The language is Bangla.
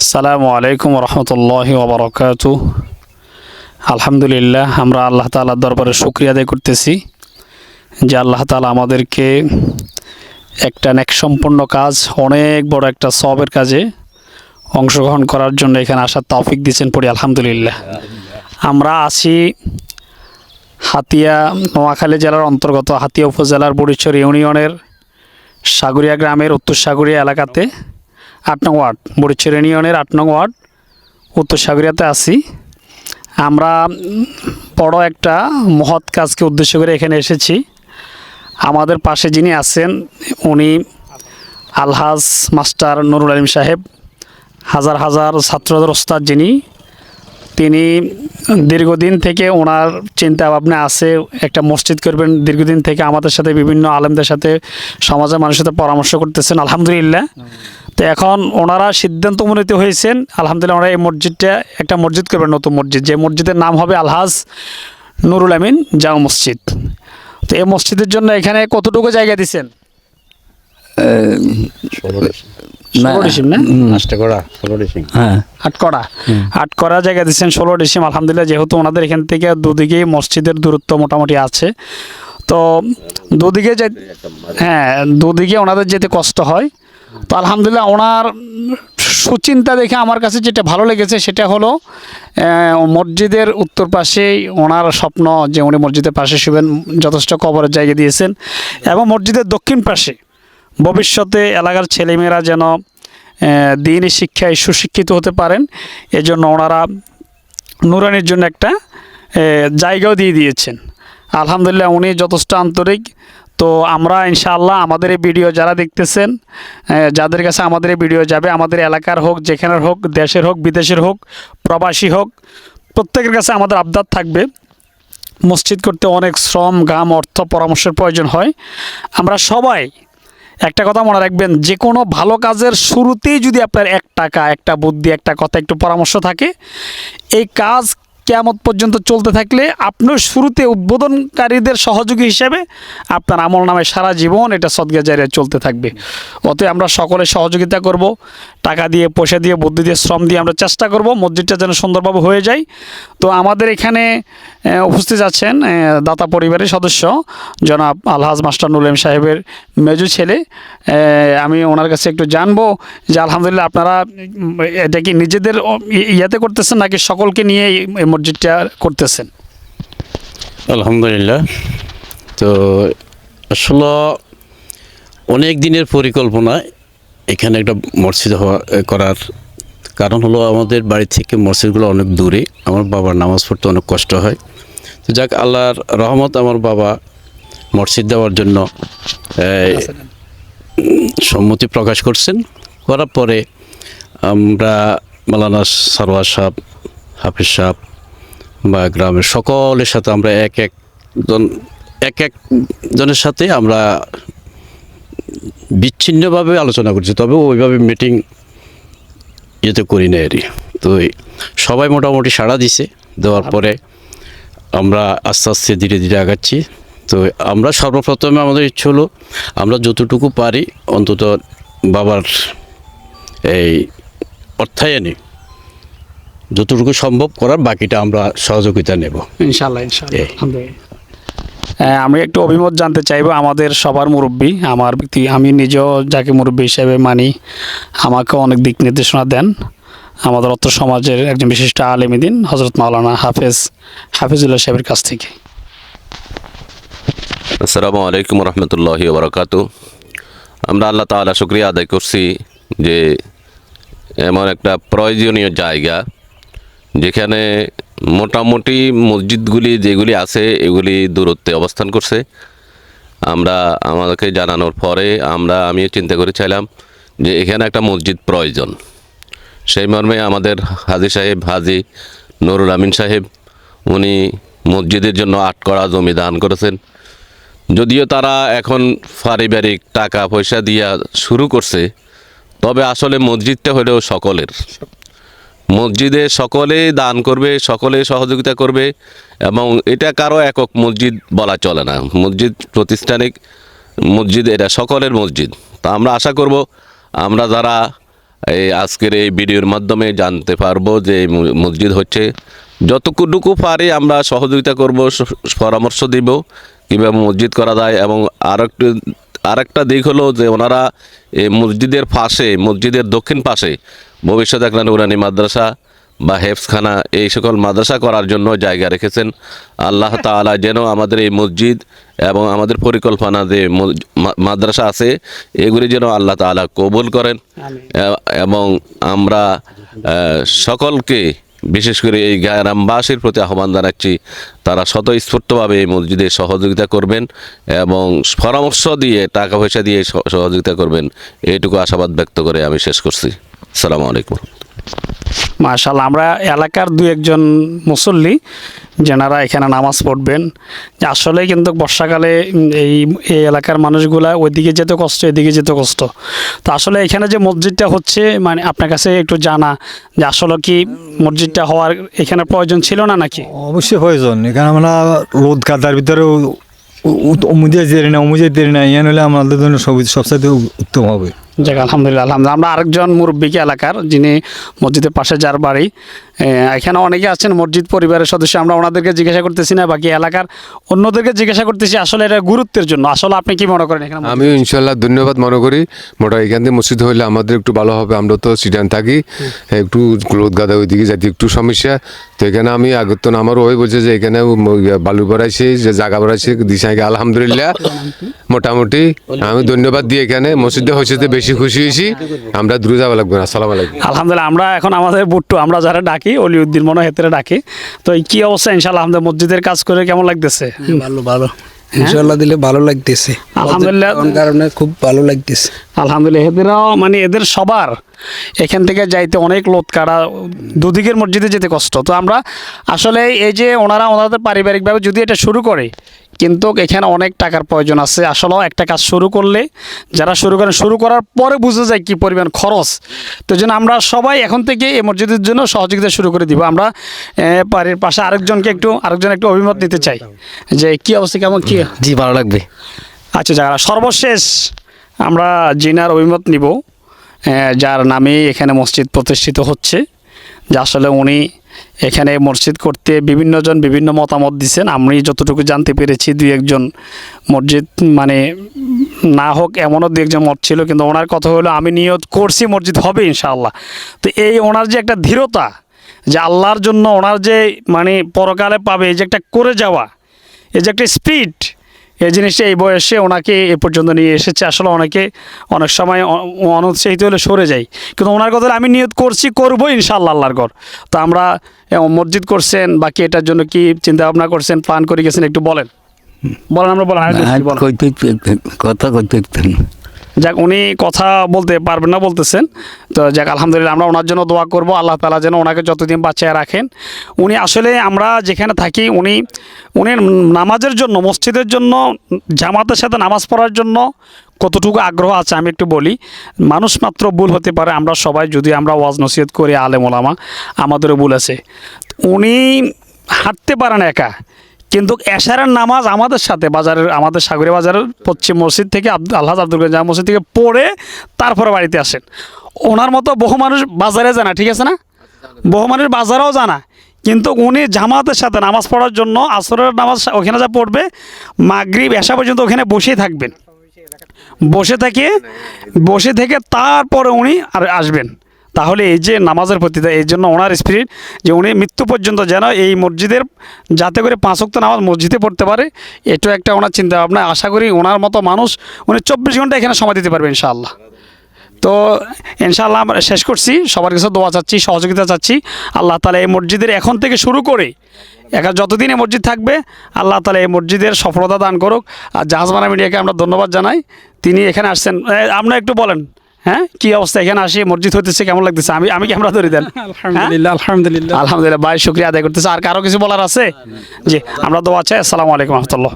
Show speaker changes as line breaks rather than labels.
আসসালামু আলাইকুম রহমতুল্লাহ ওবরকাত আলহামদুলিল্লাহ, আমরা আল্লাহ তালার দরবারে শুক্রিয়া আদায় করতেছি যে আল্লাহ তালা আমাদেরকে একটা ন্যাক সম্পন্ন কাজ, অনেক বড় একটা সবের কাজে অংশগ্রহণ করার জন্য এখানে আসার তৌফিক দিয়েছেন পড়ি, আলহামদুলিল্লাহ। আমরা আছি হাতিয়া, নোয়াখালী জেলার অন্তর্গত হাতিয়া উপজেলার বড়িচর ইউনিয়নের সাগরিয়া গ্রামের উত্তর সাগরিয়া এলাকাতে। আট নং ওয়ার্ড, বড়িচর ইউনিয়নের আট নং ওয়ার্ড, উত্তর সাগরিয়াতে আছি। আমরা বড় একটা মহৎ কাজকে উদ্দেশ্য করে এখানে এসেছি। আমাদের পাশে যিনি আছেন, উনি আলহাজ মাস্টার নুরুল আলিম সাহেব, হাজার হাজার ছাত্রদের ওস্তাদ যিনি। তিনি দীর্ঘদিন থেকে ওনার চিন্তা ভাবনা আছে, একটা মসজিদ করবেন, দীর্ঘদিন থেকে আমাদের সাথে বিভিন্ন আলেমদের সাথে, সমাজের মানুষের সাথে পরামর্শ করতেছেন, আলহামদুলিল্লাহ। তো এখন ওনারা সিদ্ধান্ত উপনীত হয়েছেন, আলহামদুলিল্লাহ ওনারা এই মসজিদটা, একটা মসজিদ করবেন, নতুন মসজিদ। যে মসজিদের নাম হবে আলহাজ নুরুল আমিন জামা মসজিদ। তো এই মসজিদের জন্য এখানে কতটুকু জায়গা দিচ্ছেন জায়গা দিচ্ছেন ষোলো ডিসিম আলহামদুলিল্লাহ যেহেতু ওনাদের এখান থেকে দুদিকেই মসজিদের দূরত্ব মোটামুটি আছে। তো দুদিকে যে হ্যাঁ দুদিকে ওনাদের যেতে কষ্ট হয়। তো আলহামদুলিল্লাহ ওনার সুচিন্তা দেখে আমার কাছে যেটা ভালো লেগেছে সেটা হলো মসজিদের উত্তর পাশেই ওনার স্বপ্ন যে উনি মসজিদের পাশে শুবেন যথেষ্ট কবরের জায়গা দিয়েছেন। এবং মসজিদের দক্ষিণ পাশে ভবিষ্যতে এলাকার ছেলেমেয়েরা যেন দিনই শিক্ষায় সুশিক্ষিত হতে পারেন, এজন্য ওনারা নুরানির জন্য একটা জায়গাও দিয়ে দিয়েছেন। আলহামদুলিল্লাহ উনি যথেষ্ট আন্তরিক। তো আমরা ইনশাআল্লাহ আমাদের এই ভিডিও যারা দেখতেছেন যাদের কাছে আমাদের এই ভিডিও যাবে, আমাদের এলাকার হোক, যেখানের হোক, দেশের হোক, বিদেশের হোক, প্রবাসী হোক, প্রত্যেকের কাছে আমাদের আবদার থাকবে। মসজিদ করতে অনেক শ্রম গাম অর্থ পরামর্শের প্রয়োজন হয়। আমরা সবাই একটা কথা মনে রাখবেন যে কোনো ভালো কাজের শুরুতেই যদি আপনার এক টাকা, একটা বুদ্ধি, একটা কথা, একটু পরামর্শ থাকে, এই কাজ কেমন পর্যন্ত চলতে থাকলে আপনার শুরুতে উদ্বোধনকারীদের সহযোগী হিসেবে আপনার আমল নামে সারা জীবন এটা সদগা জারিয়া চলতে থাকবে। অতএব আমরা সকলে সহযোগিতা করব, টাকা দিয়ে, পয়সা দিয়ে, বুদ্ধি দিয়ে, শ্রম দিয়ে আমরা চেষ্টা করব, মসজিদটা যেন সুন্দরভাবে হয়ে যায়। তো আমাদের এখানে উপস্থিত আছেন দাতা পরিবারের সদস্য, জনাব আলহাজ মাস্টার নুলেম সাহেবের মেজু ছেলে আমি ওনার কাছে একটু জানব যে আলহামদুলিল্লাহ আপনারা এটা কি নিজেদের ইয়াতে করতেছেন নাকি সকলকে নিয়ে এই মসজিদটা করতেছেন?
আলহামদুলিল্লাহ। তো আসলে অনেক দিনের পরিকল্পনা এখানে একটা মসজিদ হওয়া করার কারণ হলো আমাদের বাড়ি থেকে মসজিদগুলো অনেক দূরে। আমার বাবার নামাজ পড়তে অনেক কষ্ট হয়। তো যাক, আল্লাহর রহমত আমার বাবা মসজিদ দেওয়ার জন্য সম্মতি প্রকাশ করছেন। করার পরে আমরা মালানা সরওয়ার সাহ হাফিজ সাহ বা গ্রামের সকলের সাথে আমরা এক একজন এক এক জনের সাথে আমরা বিচ্ছিন্নভাবে আলোচনা করছি, তবে ওইভাবে মিটিং ইয়েতে করি না এরই তো সবাই মোটামুটি সাড়া দিছে, দেওয়ার পরে আমরা আস্তে আস্তে ধীরে ধীরে আগাচ্ছি। তো আমরা সর্বপ্রথমে আমাদের ইচ্ছে হলো আমরা যতটুকু পারি অন্তত বাবার এই অর্থায়নে যতটুকু সম্ভব করার বাকিটা আমরা সহযোগিতা নেব।
ইনশাল্লাহ ইনশাল্লাহ হ্যাঁ, আমি একটু অভিমত জানতে চাইব আমাদের সবার মুরব্বী আমার ব্যক্তি আমি নিজেও যাকে মুরব্বী হিসেবে মানি আমাকে অনেক দিক নির্দেশনা দেন। আমাদের অর্থ সমাজের একজন বিশিষ্ট আলেমিদিন হজরত মাওলানা হাফেজ হাফিজুল্লাহ সাহেবের কাছ থেকে।
আসসালামু আলাইকুম রহমতুল্লাহ বরকাত আমরা আল্লাহ তাআলা শুক্রিয়া আদায় করছি যে এমন একটা প্রয়োজনীয় জায়গা যেখানে মোটামুটি মসজিদগুলি যেগুলি আছে এগুলি দূরত্বে অবস্থান করছে। আমরা আমাদেরকে জানানোর পরে আমরা আমিও চিন্তা করে চাইলাম যে এখানে একটা মসজিদ প্রয়োজন। সেই মর্মে আমাদের হাজি সাহেব, হাজি নুরুল আমিন সাহেব, উনি মসজিদের জন্য আটকড়া জমি দান করেছেন। যদিও তারা এখন পারিবারিক টাকা পয়সা দিয়া শুরু করছে, তবে আসলে মসজিদটা হলেও সকলের। মসজিদে সকলে দান করবে, সকলে সহযোগিতা করবে, এবং এটা কারও একক মসজিদ বলা চলে না। মসজিদ প্রতিষ্ঠানিক মসজিদ, এটা সকলের মসজিদ। তা আমরা আশা করব, আমরা যারা এই আজকের এই ভিডিওর মাধ্যমে জানতে পারব যে মসজিদ হচ্ছে যতটুকু পারি আমরা সহযোগিতা করব পরামর্শ দিব কীভাবে মসজিদ করা যায় এবং আর একটু আরেকটা দিক হলো যে ওনারা এই মসজিদের পাশে মসজিদের দক্ষিণ পাশে ভবিষ্যতে একটা নুরানি মাদ্রাসা বা হেফসখানা এই সকল মাদ্রাসা করার জন্য জায়গা রেখেছেন। আল্লাহ তাআলা যেন আমাদের এই মসজিদ এবং আমাদের পরিকল্পনা যে মাদ্রাসা আছে এগুলি যেন আল্লাহ তাআলা কবুল করেন। এবং আমরা সকলকে বিশেষ করে এই গ্রামবাসীর প্রতি আহ্বান জানাচ্ছি, তারা স্বতঃস্ফূর্তভাবে এই মসজিদে সহযোগিতা করবেন এবং পরামর্শ দিয়ে, টাকা পয়সা দিয়ে সহ- সহযোগিতা করবেন। এইটুকু আশাবাদ ব্যক্ত করে আমি শেষ করছি। সালামু আলাইকুম।
মাশাল্লাহ আমরা এলাকার দু একজন মুসল্লি, যেনারা এখানে নামাজ পড়বেন। আসলে কিন্তু বর্ষাকালে এই এই এলাকার মানুষগুলা ওইদিকে যেতে কষ্ট, এদিকে যেতে কষ্ট। তো আসলে এখানে যে মসজিদটা হচ্ছে মানে আপনার কাছে একটু জানা, যে আসলে কি মসজিদটা হওয়ার এখানে প্রয়োজন ছিল না নাকি?
অবশ্যই প্রয়োজন। এখানে আমরা রোদ কাদার ভিতরে অমুদিয়া দেরি না অমুদিয়া দেরি না ইয়ান হলে আমাদের জন্য সব সবসাথে উত্তম হবে।
যাক আলহামদুলিল্লাহ আলহামদুলিল্লাহ। আমরা আরেকজন মুরব্বীকে এলাকার যিনি মসজিদের পাশে যার বাড়ি। এখানে অনেকে আছেন মসজিদ পরিবারের সদস্য আমরা ওনাদেরকে জিজ্ঞাসা করতেছি না বাকি এলাকার অন্যদেরকে জিজ্ঞাসা করতেছি আসলে এটা গুরুত্বের জন্য। আসলে আপনি কি মনে করেন এখানে
আমি ইনশাল্লাহ ধন্যবাদ মনে করি। মোটা এখান থেকে মসজিদ হইলে আমাদের একটু ভালো হবে আমরা তো সিডান থাকি। একটু ক্লোথ গাদা ওইদিকে যাতে একটু সমস্যা। তো এখানে আমি আগত তো আমারও ওই বলছে যে এখানে বালু বাড়াইছে যে জায়গা বাড়াইছে দিশাকে আলহামদুলিল্লাহ। মোটামুটি আমি ধন্যবাদ দিই এখানে। মসজিদে হয়েছে তো বেশি খুশি হয়েছি। আমরা দূরে যাওয়া লাগবে না। আসসালামু আলাইকুম।
আলহামদুলিল্লাহ আমরা এখন আমাদের বুট্টু আমরা যারা ডাকি অলিউদ্দিন মনে হেতরে ডাকি। তো এই কি অবস্থা? ইনশাল্লাহ আমাদের মসজিদের কাজ করে কেমন লাগতেছে?
ভালো ভালো। ইনশাল্লাহ দিলে ভালো লাগতেছে।
আলহামদুলিল্লাহ।
কারণে খুব ভালো লাগতেছে।
আলহামদুলিল্লাহ এদেরও মানে এদের সবার এখান থেকে যাইতে অনেক লোদ কাটা দুদিকের মসজিদে যেতে কষ্ট। তো আমরা আসলে এই যে ওনারা ওনাদের পারিবারিকভাবে যদি এটা শুরু করে কিন্তু এখানে অনেক টাকার প্রয়োজন আছে। আসলেও একটা কাজ শুরু করলে যারা শুরু করেন শুরু করার পরে বুঝে যায় কী পরিমাণ খরচ। তো জন্য আমরা সবাই এখন থেকে এই মসজিদের জন্য সহযোগিতা শুরু করে দিব। আমরা বাড়ির পাশে আরেকজনকে একটু আরেকজন একটু অভিমত নিতে চাই। যে কী অবস্থা কেমন কী?
জি ভালো লাগবে।
আচ্ছা যারা সর্বশেষ আমরা জিনার অভিমত নিব। যার নামে এখানে মসজিদ প্রতিষ্ঠিত হচ্ছে। যে আসলে উনি এখানে মসজিদ করতে বিভিন্নজন বিভিন্ন মতামত দিচ্ছেন আমি যতটুকু জানতে পেরেছি দুই একজন মসজিদ মানে না হোক এমনও দু একজন মত ছিল, কিন্তু ওনার কথা হলো, আমি নিয়ত করছি মসজিদ হবে ইনশাআল্লাহ। তো এই ওনার যে একটা ধীরতা, যে আল্লাহর জন্য ওনার যে মানে পরকালে পাবে, এই যে একটা করে যাওয়া, এই যে একটা স্পিড এই জিনিসটা এই বয়সে ওনাকে এ পর্যন্ত নিয়ে এসেছে। আসলে অনেকে অনেক সময় অনুৎসাহিত হলে সরে যায়। কিন্তু ওনার কথা আমি নিয়ত করছি করব ইনশাআল্লাহ আল্লাহর ঘর। তো আমরা মসজিদ করছেন বাকি এটার জন্য কি চিন্তা ভাবনা করছেন প্ল্যান করে গেছেন একটু বলেন। বলেন আমরা বলেন।
কইতে কথা
যাক, উনি কথা বলতে পারবেন না, বলতেছেন। তো যাক, আলহামদুলিল্লাহ, আমরা ওনার জন্য দোয়া করব, আল্লাহ তালা যেন ওনাকে যতদিন বাঁচিয়ে রাখেন। উনি আসলে আমরা যেখানে থাকি, উনি উনি নামাজের জন্য, মসজিদের জন্য, জামাতের সাথে নামাজ পড়ার জন্য কতটুকু আগ্রহ আছে আমি একটু বলি। মানুষ মাত্র ভুল হতে পারে, আমরা সবাই, যদি আমরা ওয়াজ নসিহত করি, আলেম আমাদেরও ভুল আছে। উনি হাঁটতে পারেন একা কিন্তু এশারের নামাজ আমাদের সাথে, বাজারের, আমাদের সাগরিয়া বাজারের পশ্চিম মসজিদ থেকে আল্লাহ আব্দুল জামা মসজিদ থেকে পড়ে তারপরে বাড়িতে আসেন। ওনার মতো বহু মানুষ বাজারে জানা, ঠিক আছে না? বহু মানুষ বাজারেও জানা। কিন্তু উনি জামাতের সাথে নামাজ পড়ার জন্য আসরের নামাজ ওখানে যা পড়বে, মাগরিব এসা পর্যন্ত ওখানে বসেই থাকবেন। বসে থেকে বসে থেকে তারপরে উনি আর আসবেন। তাহলে এই যে নামাজের প্রতি এই জন্য ওনার স্পিরিট যে উনি মৃত্যু পর্যন্ত যেন এই মসজিদের যাতে করে পাঁচ ওয়াক্ত নামাজ মসজিদে পড়তে পারে, এটাও একটা ওনার চিন্তা ভাবনা আশা করি ওনার মতো মানুষ উনি চব্বিশ ঘণ্টা এখানে সময় দিতে পারবে ইনশাআল্লাহ। তো ইনশাআল্লাহ আমরা শেষ করছি। সবার কাছে দোয়া চাচ্ছি, সহযোগিতা চাচ্ছি। আল্লাহ তালা এই মসজিদের এখন থেকে শুরু করে, একা যতদিন এই মসজিদ থাকবে, আল্লাহ তালা এই মসজিদের সফলতা দান করুক। আর জাহাজমানা মিডিয়াকে আমরা ধন্যবাদ জানাই। তিনি এখানে আসছেন। আপনারা একটু বলেন। হ্যাঁ? কি অবস্থা? এখানে আসি মসজিদ হইতেছে কেমন লাগতেছে? আমি আমি ক্যামেরা ধরে দেন।
আলহামদুলিল্লাহ আলহামদুলিল্লাহ।
আলহামদুলিল্লাহ ভাই শুক্রিয়া আদায় করতেছে। আর কারও কিছু বলার আছে? জি আমরা দোয়া চাই। আসসালামু আলাইকুম রহমতুল্লাহ।